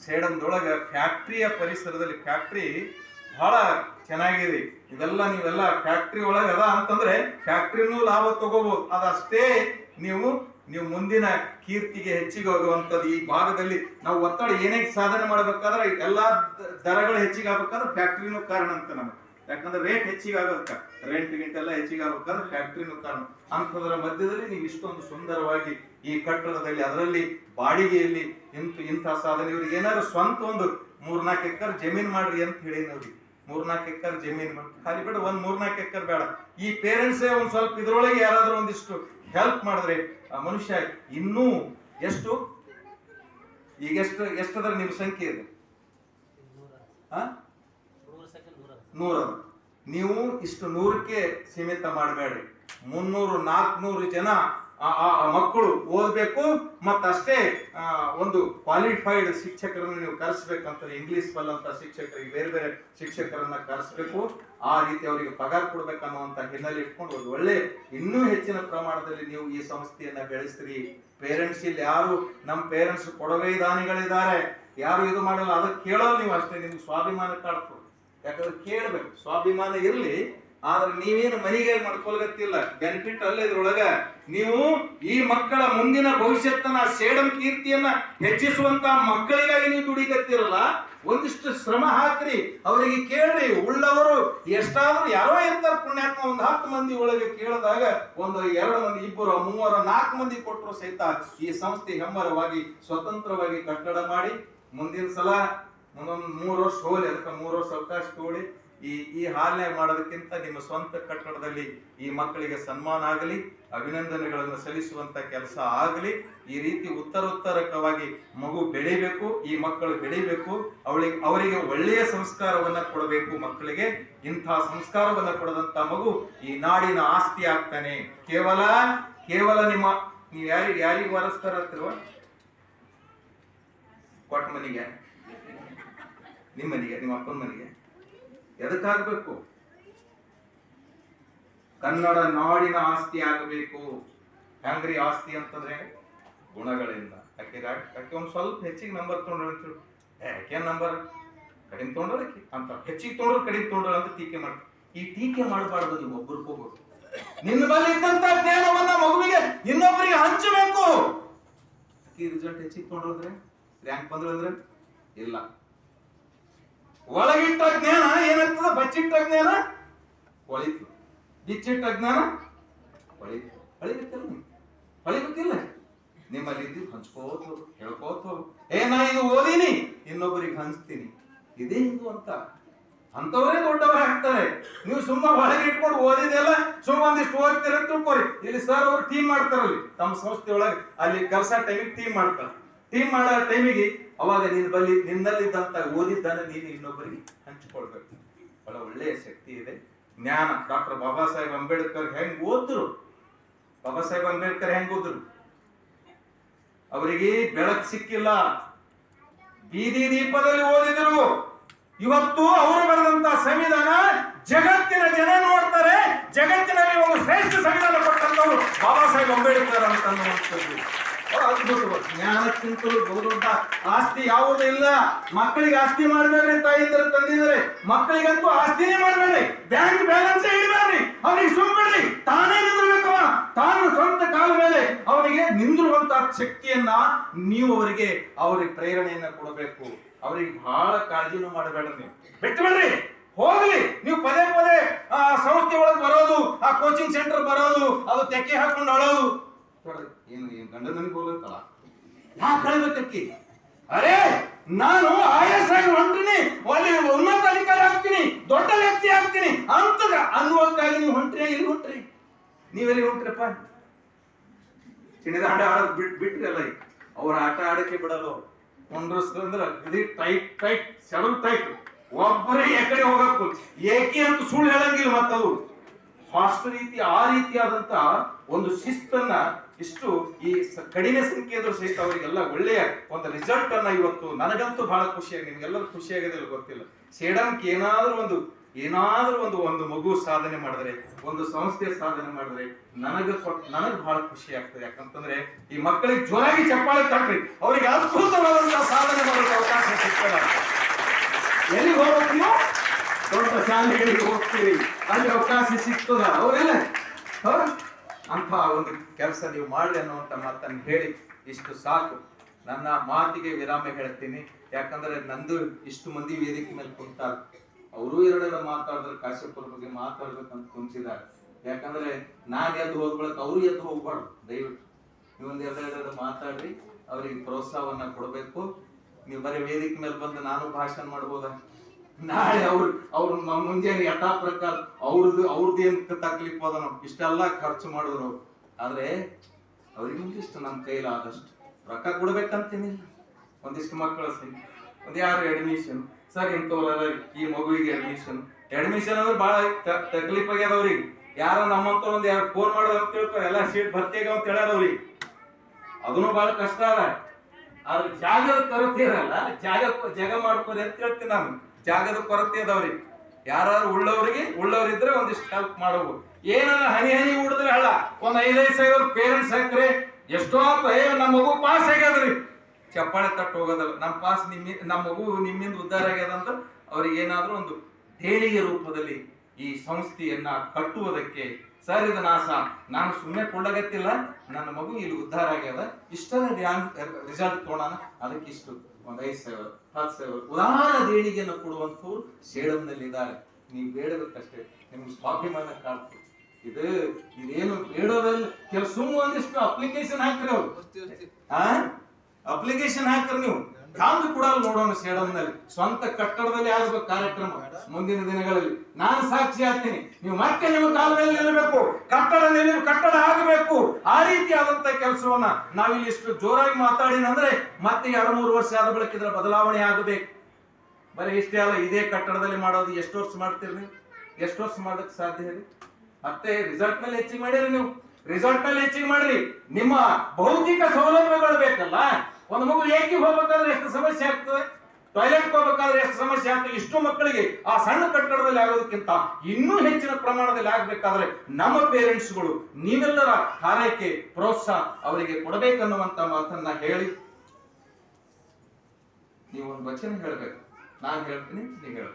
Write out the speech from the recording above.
ಸೇಡಂದೊಳಗ ಫ್ಯಾಕ್ಟ್ರಿಯ ಪರಿಸರದಲ್ಲಿ ಫ್ಯಾಕ್ಟ್ರಿ ಬಹಳ ಚೆನ್ನಾಗಿದೆ. ಇದೆಲ್ಲ ನೀವೆಲ್ಲ ಫ್ಯಾಕ್ಟ್ರಿ ಒಳಗೆ ಅದ ಅಂತಂದ್ರೆ ಫ್ಯಾಕ್ಟ್ರಿನೂ ಲಾಭ ತಗೋಬಹುದು ಅದಷ್ಟೇ ನೀವು ನೀವು ಮುಂದಿನ ಕೀರ್ತಿಗೆ ಹೆಚ್ಚಿಗೆ ಹೋಗುವಂಥದ್ದು. ಈ ಭಾಗದಲ್ಲಿ ನಾವು ಒತ್ತಡ ಏನೇ ಸಾಧನೆ ಮಾಡ್ಬೇಕಾದ್ರೆ ಎಲ್ಲಾ ದರಗಳು ಹೆಚ್ಚಿಗೆ ಆಗ್ಬೇಕಾದ್ರೆ ಫ್ಯಾಕ್ಟ್ರಿನೂ ಕಾರಣ ಅಂತ ನಮಗೆ. ಯಾಕಂದ್ರೆ ರೇಟ್ ಹೆಚ್ಚಿಗೆ ಆಗೋದಕ್ಕ ರೆಂಟ್ ಎಲ್ಲ ಹೆಚ್ಚಿಗೆ ಆಗ್ಬೇಕಾದ್ರೆ ಫ್ಯಾಕ್ಟ್ರಿನೂ ಕಾರಣ ಅಂಥದ್ರ ಮಧ್ಯದಲ್ಲಿ ನೀವು ಇಷ್ಟೊಂದು ಸುಂದರವಾಗಿ ಈ ಕಟ್ಟಡದಲ್ಲಿ, ಅದರಲ್ಲಿ ಬಾಡಿಗೆಯಲ್ಲಿ ಇಂಥ ಇಂಥ ಸಾಧನೆ, ಇವ್ರಿಗೆ ಏನಾದ್ರು ಸ್ವಂತ ಒಂದು ಮೂರ್ನಾಲ್ಕು ಎಕರ್ ಜಮೀನ್ ಮಾಡ್ರಿ ಅಂತ ಹೇಳಿ ನೋಡಿ. ಮೂರ್ನಾಲ್ಕು ಎಕರ್ ಜಮೀನ್ ಮಾಡಿ. ಖಾಲಿ ಬಿಡ, ಒಂದ್ ಮೂರ್ನಾಲ್ಕು ಎಕರ್ ಬೇಡ. ಈ ಪೇರೆಂಟ್ಸೇ ಒಂದ್ ಸ್ವಲ್ಪ ಇದ್ರೊಳಗೆ ಯಾರಾದ್ರೂ ಒಂದಿಷ್ಟು ಹೆಲ್ಪ್ ಮಾಡಿದ್ರೆ ಆ ಮನುಷ್ಯ ಇನ್ನೂ ಎಷ್ಟು? ಈಗ ಎಷ್ಟು, ಎಷ್ಟದ್ರ ನಿಮ್ಮ ಸಂಖ್ಯೆ ಇದೆ? ನೂರ ನೀವು ಇಷ್ಟು ನೂರಕ್ಕೆ ಸೀಮಿತ ಮಾಡಬೇಡ್ರಿ ಮುನ್ನೂರು, ನಾಲ್ಕುನೂರು ಜನ ಮಕ್ಕಳು ಓದಬೇಕು ಮತ್ತಷ್ಟೇ ಒಂದು ಕ್ವಾಲಿಫೈಡ್ ಶಿಕ್ಷಕರನ್ನು ನೀವು ಕರೆಸ್ಬೇಕಂತ ಇಂಗ್ಲಿಷ್ ಬಲ್ಲಂತ ಶಿಕ್ಷಕರಿಗೆ ಬೇರೆ ಬೇರೆ ಶಿಕ್ಷಕರನ್ನ ಕರೆಸ್ಬೇಕು. ಆ ರೀತಿ ಅವರಿಗೆ ಪಗಾರ ಕೊಡ್ಬೇಕನ್ನುವಂತ ಹಿನ್ನೆಲೆ ಇಟ್ಕೊಂಡು ಒಂದು ಒಳ್ಳೆ, ಇನ್ನೂ ಹೆಚ್ಚಿನ ಪ್ರಮಾಣದಲ್ಲಿ ನೀವು ಈ ಸಂಸ್ಥೆಯನ್ನ ಬೆಳೆಸ್ತೀರಿ ಪೇರೆಂಟ್ಸ್ ಇಲ್ಲಿ ಯಾರು ನಮ್ಮ ಪೇರೆಂಟ್ಸ್ ಕೊಡವೇ ದಾನಿಗಳಿದ್ದಾರೆ. ಯಾರು ಇದು ಮಾಡಲ್ಲ, ಅದಕ್ಕೆ ಕೇಳೋದು ನೀವು ಅಷ್ಟೇ, ನಿಮ್ಗೆ ಸ್ವಾಭಿಮಾನ ಕಾಡ್ತು ಯಾಕಂದ್ರೆ ಕೇಳ್ಬೇಕು. ಸ್ವಾಭಿಮಾನ ಇರಲಿ, ಆದ್ರೆ ನೀವೇನು ಮನೆಗೆ ಮಾಡ್ಕೊಳ್ಗತ್ತಿಲ್ಲ. ಬೆನಿಫಿಟ್ ಅಲ್ಲ ಇದ್ರೊಳಗ ನೀವು ಈ ಮಕ್ಕಳ ಮುಂದಿನ ಭವಿಷ್ಯತ್ತನ್ನ ಸೇಡಂ ಕೀರ್ತಿಯನ್ನ ಹೆಚ್ಚಿಸುವಂತ ಮಕ್ಕಳಿಗಾಗಿ ನೀವು ದುಡಿಗತ್ತಿರಲ್ಲ, ಒಂದಿಷ್ಟು ಶ್ರಮ ಹಾಕ್ರಿ. ಅವರಿಗೆ ಕೇಳ್ರಿ, ಉಳ್ಳವರು ಎಷ್ಟಾದ್ರೂ ಯಾರೋ ಎಂತ ಪುಣ್ಯಾತ್ಮ, ಒಂದು ಹತ್ತು ಮಂದಿ ಒಳಗೆ ಕೇಳಿದಾಗ ಒಂದು ಎರಡು ಮಂದಿ, ಇಬ್ಬರು, ಮೂವರು, ನಾಲ್ಕು ಮಂದಿ ಕೊಟ್ಟರು ಸಹಿತ ಈ ಸಂಸ್ಥೆ ಹೆಮ್ಮರವಾಗಿ, ಸ್ವತಂತ್ರವಾಗಿ ಕಟ್ಟಡ ಮಾಡಿ, ಮುಂದಿನ ಸಲ ಮುಂದೊಂದು ಮೂರು ವರ್ಷ ಹೋಗ್ಲಿ, ಅದಕ್ಕೆ ಮೂರು ವರ್ಷ ಅವಕಾಶ ತಗೊಳ್ಳಿ. ಈ ಈ ಹಾಲ್ನ್ಯಾಗ ಮಾಡೋದಕ್ಕಿಂತ ನಿಮ್ಮ ಸ್ವಂತ ಕಟ್ಟಡದಲ್ಲಿ ಈ ಮಕ್ಕಳಿಗೆ ಸನ್ಮಾನ ಆಗಲಿ, ಅಭಿನಂದನೆಗಳನ್ನು ಸಲ್ಲಿಸುವಂತ ಕೆಲಸ ಆಗಲಿ, ಈ ರೀತಿ ಉತ್ತರೋತ್ತರಕವಾಗಿ ಮಗು ಬೆಳಿಬೇಕು, ಈ ಮಕ್ಕಳು ಬೆಳಿಬೇಕು, ಅವಳಿಗೆ, ಅವರಿಗೆ ಒಳ್ಳೆಯ ಸಂಸ್ಕಾರವನ್ನ ಕೊಡಬೇಕು ಮಕ್ಕಳಿಗೆ. ಇಂಥ ಸಂಸ್ಕಾರವನ್ನ ಕೊಡದಂತ ಮಗು ಈ ನಾಡಿನ ಆಸ್ತಿ ಆಗ್ತಾನೆ. ಕೇವಲ ಕೇವಲ ನಿಮ್ಮ, ನೀವು ಯಾರಿಗೆ ಯಾರಿಗೆ ವಾರಸ್ತಾರ ಕೊಟ್ಟ ಮನೆಗೆ ನಿಮ್ಮ ಮನೆಗೆ ನಿಮ್ಮ ಅಪ್ಪನ ಮನೆಗೆ. ಎದಕ್ಕಾಗಬೇಕು? ಕನ್ನಡ ನಾಡಿನ ಆಸ್ತಿ ಆಗಬೇಕು. ಹ್ಯಾಂಗ್ರಿ ಆಸ್ತಿ ಅಂತಂದ್ರೆ ಗುಣಗಳಿಂದ. ಯಾಕೆ ಯಾಕೆ ಒಂದ್ ಸ್ವಲ್ಪ ಹೆಚ್ಚಿಗೆ ನಂಬರ್ ತೊಗೊಂಡ್ರು ಅಂತ ಹೇಳಿ. ಯಾಕೆ ನಂಬರ್ ಕಡಿಮೆ ತೊಗೊಂಡ್ರಕ್ಕೆ ಅಂತ. ಹೆಚ್ಚಿಗೆ ತೊಗೊಂಡ್ರು ಕಡಿಮೆ ತೊಗೊಂಡ್ರು ಅಂತ ಟೀಕೆ ಮಾಡಿ. ಈ ಟೀಕೆ ಮಾಡಬಾರ್ದು ನೀವು ಒಬ್ರಿಗೊಬ್ರು ನಿನ್ನ ಬಳಿ ಇದ್ದಂತ ಜ್ಞಾನವನ್ನ ಮಗುವಿಗೆ ಇನ್ನೊಬ್ಬರಿಗೆ ಹಂಚಬೇಕು. ಈ ರಿಸಲ್ಟ್ ಹೆಚ್ಚಿಗೆ ತೊಗೊಂಡ್ರೆ ರ್ಯಾಂಕ್ ಬಂದ್ರೆ ಇಲ್ಲ. ಒಳಗಿಟ್ಟ ಜ್ಞಾನ ಏನಾಗ್ತದ? ಬಚ್ಚಿಟ್ಟ ಜ್ಞಾನ? ಒಳಿತು ಬಿಚ್ಚಿಟ್ಟ ಜ್ಞಾನ? ಹೊಳಿತು ಹೊಳಿಬೇಕಲ್ಲ ನೀವು? ಹೊಳಿಬೇಕಿಲ್ಲ? ನಿಮ್ಮಲ್ಲಿ ಇದ್ದು ಹಂಚ್ಕೋತ, ಹೇಳ್ಕೋತ. ಏ, ನಾ ಇದು ಓದಿನಿ, ಇನ್ನೊಬ್ಬರಿಗೆ ಹಂಚ್ತೀನಿ. ಇದೇ ಇದು ಅಂತ. ಅಂತವರೇ ದೊಡ್ಡವರು ಆಗ್ತಾರೆ. ನೀವು ಸುಮ್ಮ ಒಳಗೆ ಇಟ್ಕೊಂಡು ಓದಿದೆಲ್ಲ ಸುಮ್ಮ ಒಂದಿಷ್ಟು ಓದ್ತೀರ ತಿಳ್ಕೊರಿ ಇಲ್ಲಿ ಸರ್ ಅವ್ರು ಟೀಮ್ ಮಾಡ್ತಾರಲ್ಲಿ, ತಮ್ಮ ಸಂಸ್ಥೆ ಒಳಗೆ ಅಲ್ಲಿ ಕೆಲಸ ಟೈಮಿಗೆ ಟೀಮ್ ಮಾಡ್ತಾರೆ. ಟೀಮ್ ಮಾಡೋ ಟೈಮಿಗೆ ಅವಾಗ ನಿನ್ನ ಬಲ್ಲಿ, ನಿನ್ನಲ್ಲಿದ್ದಂತ ಓದಿದ್ದನ್ನ ನೀನು ಇನ್ನೊಬ್ಬರಿಗೆ ಹಂಚಿಕೊಳ್ಬೇಕು. ಬಹಳ ಒಳ್ಳೆಯ ಶಕ್ತಿ ಇದೆ. ಜ್ಞಾನ. ಡಾಕ್ಟರ್ ಬಾಬಾ ಸಾಹೇಬ್ ಅಂಬೇಡ್ಕರ್ ಹೆಂಗ್ ಓದ್ರು ಬಾಬಾ ಸಾಹೇಬ್ ಅಂಬೇಡ್ಕರ್ ಹೆಂಗ್ ಓದ್ರು ಅವರಿಗೆ ಬೆಳಕು ಸಿಕ್ಕಿಲ್ಲ. ಬೀದಿ ದೀಪದಲ್ಲಿ ಓದಿದ್ರು. ಇವತ್ತು ಅವರು ಬರೆದಂತ ಸಂವಿಧಾನ ಜಗತ್ತಿನ ಜನ ನೋಡ್ತಾರೆ. ಜಗತ್ತಿನಲ್ಲಿ ಒಂದು ಶ್ರೇಷ್ಠ ಸಂವಿಧಾನ ಕೊಟ್ಟಂತವರು ಬಾಬಾ ಸಾಹೇಬ್ ಅಂಬೇಡ್ಕರ್ ಅಂತ ಜ್ಞಾನಕ್ಕಿಂತಲೂ ಬಹುದೊಡ್ಡ ಆಸ್ತಿ ಯಾವುದೂ ಇಲ್ಲ. ಮಕ್ಕಳಿಗೆ ಆಸ್ತಿ ಮಾಡಬೇಡ್ರಿ ತರ ತಂದಿದ್ದಾರೆ ಮಕ್ಕಳಿಗಂತೂ ಆಸ್ತಿನೇ ಮಾಡಬೇಡ್ರಿ. ಬ್ಯಾಂಕ್ ಬ್ಯಾಲೆನ್ಸ್ ಇಡಬೇಡ್ರಿ. ಅವನಿಗೆ ಸುಮ್ಬಿಡ್ರಿ ತಾನೇ ನಿಂದಿರ್ಬೇಕವ. ತಾನು ಸ್ವಂತ ಕಾಲ ಮೇಲೆ ಅವನಿಗೆ ನಿಂದಿರುವಂತ ಶಕ್ತಿಯನ್ನ ನೀವು ಅವರಿಗೆ ಅವರಿಗೆ ಪ್ರೇರಣೆಯನ್ನ ಕೊಡಬೇಕು. ಅವರಿಗೆ ಬಹಳ ಕಾಳಜಿನೂ ಮಾಡಬೇಡ್ರಿ ನೀವು. ಬಿಟ್ಟು ಬಿಡ್ರಿ. ಹೋಗ್ಲಿ. ನೀವು ಪದೇ ಪದೇ, ಆ, ಸಂಸ್ಥೆ ಒಳಗೆ ಬರೋದು, ಆ ಕೋಚಿಂಗ್ ಸೆಂಟರ್ ಬರೋದು, ಅದು ತೆಕ್ಕೆ ಹಾಕೊಂಡು ಅಳೋದು. ಏನು ಏನು ಗಂಡ ಅರೇ, ನಾನು ಐ ಹೊಂಟಿನಿ ಒಳ್ಳೆ ಉನ್ನತ ಅಧಿಕಾರಿ ಆಗ್ತೀನಿ. ದೊಡ್ಡ ವ್ಯಕ್ತಿ ಆಗ್ತೀನಿ. ಅಂತ ಅನ್ನುವಕ್ಕಾಗಿ ನೀವು ಹೊಂಟ್ರಿ, ಎಲ್ಲಿ ಹೊಂಟ್ರಿ? ನೀವೆಲ್ಲಿ ಹೊಂಟ್ರಪ್ಪ? ಚಿನ್ನದ ಆಟ ಆಡೋದು ಬಿಟ್ ಅಲ್ಲ. ಅವ್ರ ಆಟ ಆಡಕ್ಕೆ ಬಿಡಲ್ಲ ಅವ್ರು. ಕೊಂಡ್ರಸ್ಕಂದ್ರ ಇದು ಟೈಟ್ ಟೈಟ್ ಸೆಡಲ್ ಟೈಟ್ ಒಬ್ಬರೇ ಎಕಡೆ ಹೋಗಕ್ಕು ಏಕೆ ಅಂತ ಸುಳ್ಳು ಹೇಳಂಗಿಲ್ಲ ಮತ್ತದು. ಫಾಸ್ಟ್ ರೀತಿ, ಆ ರೀತಿಯಾದಂತ ಒಂದು ಶಿಸ್ತನ್ನ ಇಷ್ಟು ಈ ಕಡಿಮೆ ಸಂಖ್ಯೆಯಲ್ಲೂ ಸಹಿತ ಅವರಿಗೆಲ್ಲ ಒಳ್ಳೆಯ ಒಂದು ರಿಸಲ್ಟ್ ಅನ್ನ ಇವತ್ತು ನನಗಂತೂ ಬಹಳ ಖುಷಿಯಾಗಿ, ನಿಮ್ಗೆಲ್ಲರೂ ಖುಷಿಯಾಗೋದಿಲ್ಲ ಗೊತ್ತಿಲ್ಲ. ಸೇಡಂಕ್ ಏನಾದರೂ ಒಂದು ಏನಾದರೂ ಒಂದು ಒಂದು ಮಗು ಸಾಧನೆ ಮಾಡಿದ್ರೆ, ಒಂದು ಸಂಸ್ಥೆ ಸಾಧನೆ ಮಾಡಿದ್ರೆ ನನಗ ನನಗೆ ಬಹಳ ಖುಷಿ ಆಗ್ತದೆ. ಯಾಕಂತಂದ್ರೆ ಈ ಮಕ್ಕಳಿಗೆ ಜೋರಾಗಿ ಚಪ್ಪಾಳೆ ತಟ್ರಿ ಅವರಿಗೆ ಅದ್ಭುತವಾದಂತಹ ಸಾಧನೆ ಮಾಡೋಕೆ ಅವಕಾಶ ಸಿಗ್ತದ. ಎಲ್ಲಿ ಹೋಗ್ತೀವೋ ದೊಡ್ಡ ಶಾಲೆಗಳಿಗೆ ಹೋಗ್ತೀವಿ ಅಲ್ಲಿ ಅವಕಾಶ ಸಿಗ್ತದ. ಅವರೆಲ್ಲ ಹ? ಅಂತ ಒಂದು ಕೆಲಸ ನೀವು ಮಾಡಲಿ ಅನ್ನುವಂಥ ಮಾತನ್ನು ಹೇಳಿ ಇಷ್ಟು ಸಾಕು. ನನ್ನ ಮಾತಿಗೆ ವಿರಾಮ ಹೇಳ್ತೀನಿ. ಯಾಕಂದ್ರೆ ನಂದು ಇಷ್ಟು ಮಂದಿ ವೇದಿಕೆ ಮೇಲೆ ಕುಂತಾರ. ಅವರು ಎರಡೆಲ್ಲ ಮಾತಾಡಿದ್ರೆ ಕಾಶ್ಯಪರ ಬಗ್ಗೆ ಮಾತಾಡ್ಬೇಕಂತ ಕುಂತಿದ್ದಾರೆ. ಯಾಕಂದ್ರೆ ನಾನು ಎದ್ದು ಹೋಗ್ಬೇಕು ಅವರು ಎದ್ದು ಹೋಗ್ಬಾರ್ದು, ದಯವಿಟ್ಟು. ನೀವೊಂದು ಎರಡೆರಡು ಮಾತಾಡ್ರಿ, ಅವ್ರಿಗೆ ಪ್ರೋತ್ಸಾಹವನ್ನ ಕೊಡಬೇಕು. ನೀವು ಬರೀ ವೇದಿಕೆ ಮೇಲೆ ಬಂದು ನಾನು ಭಾಷಣ ಮಾಡ್ಬೋದ? ನಾಳೆ ಅವ್ರ ಅವ್ರ ಮುಂಜಾನೆ ಯಥಾ ಪ್ರಕಾರ ಅವ್ರದ್ದು ಅವ್ರದ್ದು ಏನ್ ತಕ್ಲೀಫ್ ನಾವು ಇಷ್ಟೆಲ್ಲ ಖರ್ಚು ಮಾಡಿದ್ರು ಆದ್ರೆ ಆದ್ರೆ ಇಷ್ಟ ನಮ್ಮ ಕೈಲಾದಷ್ಟು ರೊಕ್ಕ ಕೊಡ್ಬೇಕಂತೇನಿಲ್ಲ. ಒಂದಿಷ್ಟು ಮಕ್ಕಳು ಸರಿ. ಒಂದ್ ಯಾರು ಅಡ್ಮಿಷನ್ ಸರ್, ಇಂಥವ್ರ ಈ ಮಗುವಿಗೆ ಅಡ್ಮಿಷನ್ ಅಡ್ಮಿಷನ್ ಅಂದ್ರೆ ಬಹಳ ತಕ್ಲಿಪ್ ಆಗ್ಯದ ಅವ್ರಿಗೆ. ಯಾರ ನಮ್ಮಂತ ಒಂದು ಯಾರು ಫೋನ್ ಮಾಡೋದು ಅಂತ ತಿಳ್ಕೊ ಎಲ್ಲ ಸೀಟ್ ಭರ್ತಿ ಅಂತ ಹೇಳ್ಯಾರ ಅವ್ರಿಗೆ. ಅದನ್ನು ಬಹಳ ಕಷ್ಟ ಅದ. ಆದ್ರೆ ಜಾಗದ ಕೊರತೆ ಇರಲ್ಲ ಜಾಗ ಜಾಗ ಮಾಡ್ಕೊರಿ ಅಂತ ಹೇಳ್ತೀನಿ ನಾನು. ಜಾಗದ ಕೊರತೆ ಅದಾವ್ರಿ. ಯಾರು ಉಳ್ಳವರಿಗೆ, ಉಳ್ಳವರಿದ್ರೆ ಒಂದಿಷ್ಟು ಹೆಲ್ಪ್ ಮಾಡಬಹುದು ಏನಾರ ಹನಿ ಹನಿ ಉಡಿದ್ರೆ ಹಳ್ಳ ಒಂದ್ ಐದೈದು ಸಾವಿರ ಪೇರೆಂಟ್ಸ್ ಹಾಕ್ರಿ ಎಷ್ಟೋ ಏ ನಮ್ಮ ಮಗು ಪಾಸ್ ಆಗ್ಯದ್ರಿ. ಚಪ್ಪಾಳೆ ತಟ್ಟು ಹೋಗೋದಲ್ಲ ನಮ್ಮ ಪಾಸ್ ನಿಮ್ಮ ನಮ್ಮ ಮಗು ನಿಮ್ಮಿಂದ ಉದ್ಧಾರ ಆಗ್ಯದ ಅಂತ ಅವ್ರಿಗೆ ಏನಾದ್ರೂ ಒಂದು ದೇಣಿಗೆ ರೂಪದಲ್ಲಿ ಈ ಸಂಸ್ಥೆಯನ್ನ ಕಟ್ಟುವುದಕ್ಕೆ ಸರ್, ಇದು ನಾಸ. ನಾನು ಸುಮ್ಮನೆ ಕೊಳ್ಳಗತ್ತಿಲ್ಲ, ನನ್ನ ಮಗು ಇಲ್ಲಿ ಉದ್ಧಾರ ಆಗ್ಯದ. ಇಷ್ಟರ ರಿಸಲ್ಟ್ ತೋಣ ಅದಕ್ಕೆ ಇಷ್ಟು ಒಂದ್ ಐದು ಸಾವಿರ ಹತ್ತು ಸಾವಿರ ಉದಾರ ದೇಣಿಗೆಯನ್ನು ಕೊಡುವಂಥವ್ರು ಸೇಡಂನಲ್ಲಿ ಇದ್ದಾರೆ. ನೀವು ಬೇಡಬೇಕಷ್ಟೇ ನಿಮ್ಗೆ ಸ್ವಾಭಿಮಾನ ಕಾಡ್ತು ಇದು ಇದೇನು ಬೇಡೋದ್ರಲ್ಲಿ ಕೆಲ ಸುಮ್ಮ ಒಂದಿಷ್ಟು ಅಪ್ಲಿಕೇಶನ್ ಹಾಕ್ರಿ ಅವ್ರು. ಆ? ಅಪ್ಲಿಕೇಶನ್ ಹಾಕ್ರಿ ನೀವು. ಹ್ಯಾಂಗ್ ಕೂಡ ನೋಡೋಣ ಸೇಡಂನಲ್ಲಿ ಸ್ವಂತ ಕಟ್ಟಡದಲ್ಲಿ ಆಗ್ಬೇಕು ಕಾರ್ಯಕ್ರಮ ಮುಂದಿನ ದಿನಗಳಲ್ಲಿ. ನಾನು ಸಾಕ್ಷಿ ಆಗ್ತೀನಿ. ನೀವು ಮತ್ತೆ ನಿಮ್ಮ ಕಾಲದಲ್ಲಿ ನಿಲ್ಲಬೇಕು. ಕಟ್ಟಡ ನಿಲ್ಲ ಕಟ್ಟಡ ಆಗಬೇಕು. ಆ ರೀತಿಯಾದಂತ ಕೆಲಸವನ್ನ ನಾವಿಲ್ಲಿ ಇಷ್ಟು ಜೋರಾಗಿ ಮಾತಾಡಿನಂದ್ರೆ ಮತ್ತೆ ಎರಡು ಮೂರು ವರ್ಷ ಆದ ಬಳಿಕ ಇದರ ಬದಲಾವಣೆ ಆಗಬೇಕು. ಬರೀ ಇಷ್ಟೇ ಅಲ್ಲ, ಇದೇ ಕಟ್ಟಡದಲ್ಲಿ ಮಾಡೋದು ಎಷ್ಟು ವರ್ಷ ಮಾಡ್ತೀರಿ ಎಷ್ಟು ವರ್ಷ ಮಾಡಕ್ ಸಾಧ್ಯ ಇದೆ? ಮತ್ತೆ ರಿಸಲ್ಟ್ನಲ್ಲಿ ಹೆಚ್ಚಿಗೆ ಮಾಡಿರಿ ನೀವು. ರಿಸಲ್ಟ್ನಲ್ಲಿ ಹೆಚ್ಚಿಗೆ ಮಾಡ್ರಿ ನಿಮ್ಮ ಭೌತಿಕ ಸೌಲಭ್ಯಗಳು ಬೇಕಲ್ಲ. ಒಂದು ಮಗು ಏಕೆ ಹೋಗ್ಬೇಕಾದ್ರೆ ಎಷ್ಟು ಸಮಸ್ಯೆ ಆಗ್ತದೆ? ಟಾಯ್ಲೆಟ್ ಹೋಗ್ಬೇಕಾದ್ರೆ ಎಷ್ಟು ಸಮಸ್ಯೆ ಆಗ್ತದೆ? ಇಷ್ಟು ಮಕ್ಕಳಿಗೆ ಆ ಸಣ್ಣ ಕಟ್ಟಡದಲ್ಲಿ ಆಗೋದಕ್ಕಿಂತ ಇನ್ನೂ ಹೆಚ್ಚಿನ ಪ್ರಮಾಣದಲ್ಲಿ ಆಗ್ಬೇಕಾದ್ರೆ ನಮ್ಮ ಪೇರೆಂಟ್ಸ್ಗಳು ನೀವೆಲ್ಲರ ಕಾರ್ಯಕ್ಕೆ ಪ್ರೋತ್ಸಾಹ ಅವರಿಗೆ ಕೊಡಬೇಕನ್ನುವಂತ ಮಾತನ್ನ ಹೇಳಿ. ನೀವು ಒಂದು ವಚನ ಹೇಳ್ಬೇಕು. ನಾನು ಹೇಳ್ತೀನಿ, ನೀವು ಹೇಳಿ